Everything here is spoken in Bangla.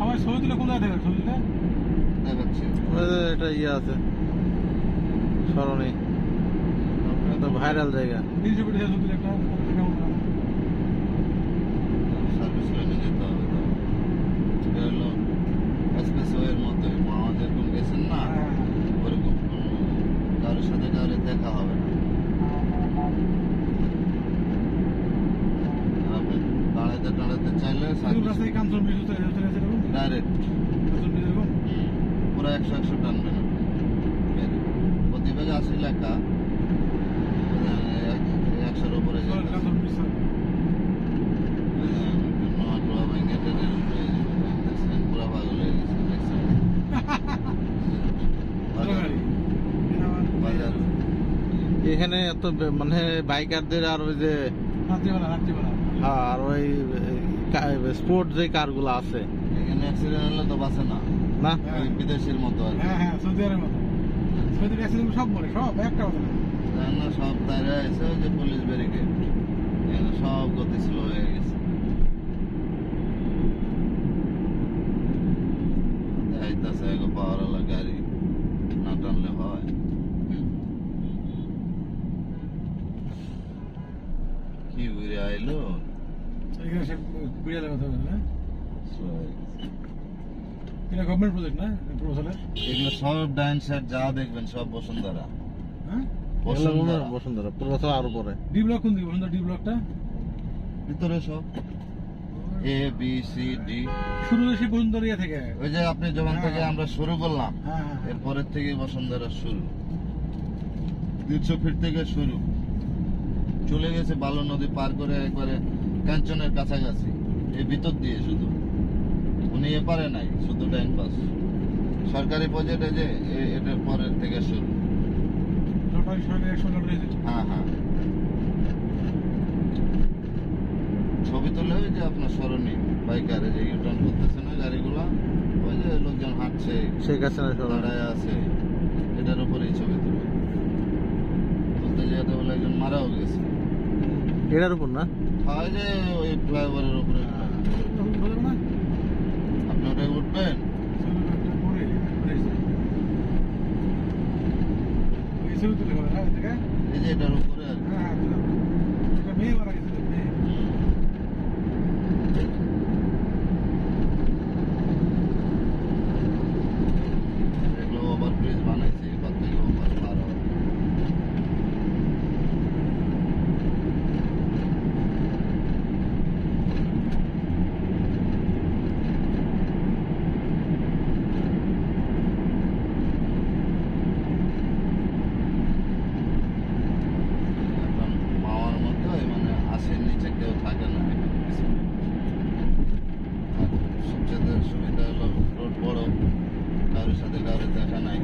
সবাই ছবি তুলে কোথায় দেখে? ছবিটা দেখাচ্ছি। এটা ইয়ে আছে। স্মরণে। তো ভাইরাল জায়গা। তিনশো কোটি ছবি তুলে একটা। সার্ভিস লাইনে যেতে হবে এটা হলো এক্সপ্রেসওয়ের মতো। মামা যেরকম গেছেন না হ্যাঁ, হ্যাঁ। ওরকম। কারোর সাথে কারোর দেখা হবে না। হ্যাঁ, দাঁড়াতে দাঁড়াতে চাইলে সার্ভিস কাম চলবে ডাইরেক্ট পুরো একশো একশো টানবেন আপনি প্রতিবেগে আশি লেখা। একশোর উপরে এখানে এত মানে বাইকারদের আর ওই যে হ্যাঁ, আর ওই স্পোর্ট যে কারগুলো আছে। অ্যাক্সিডেন্ট হলে তো বাঁচে না। না? হ্যাঁ। ওই বিদেশের মতো আর কি। হ্যাঁ হ্যাঁ সৌদি আরবের মতো। সৌদি অ্যাক্সিডেন্ট সব মরে সব একটা কথা না। না সব দাঁড়িয়ে আছে ওই যে পুলিশ ব্যারিকেড এখানে সব গতি স্লো হয়ে গেছে। আইতাছে এক পাওয়ারওয়ালা গাড়ি না টানলে হয়। কি ঘুরে আইলো? এখানে সে বিড়ালের কথা বলে না এটা গভর্নমেন্ট প্রজেক্ট না? এগুলো সব ডাইন সাইড যা দেখবেন সব বসুন্ধরা। হ্যাঁ? বসুন্ধরা। বসুন্ধরা পুরো বছর আরও পরে ডি ব্লক কোন দিকে বসুন্ধরা ডি ব্লকটা ভিতরে সব। এ বি সি ডি শুরু হয়েছে বসুন্ধরা ইয়ে থেকে। ওই যে আপনি যখন হ্যাঁ, থেকে। আমরা শুরু করলাম হ্যাঁ এরপরের থেকে বসুন্ধরা শুরু। তিনশো ফিট থেকে শুরু। চলে গেছে বালু নদী পার করে একবারে কাঞ্চনের কাছাকাছি। এই ভিতর দিয়ে শুধু। উনি এপারে নাই শুধু ডাইন পাস সরকারি প্রজেক্টে যে এ- এটার পরের থেকে শুরু। হ্যাঁ হ্যাঁ ছবি তুলে ওই যে আপনার সরণি বাইকারে যে ইউটার্ন করতেছে না গাড়িগুলা ওই যে লোকজন হাঁটছে শেখ হাসিনা সরণি। দাঁড়ায় আছে এটার উপরেই ছবি তুলে। বলতে যেতে বলে একজন মারাও গেছে। এটার উপর না? হয় যে ওই ফ্লাইওভারের উপরে তখন বোঝা না আপনি ওটাই উঠবেন পরে পরে এসে। ওই ছবি তুলে হবে হ্যাঁ থেকে অসুবিধা বা রোড বড় কারোর সাথে কারোর দেখা নাই।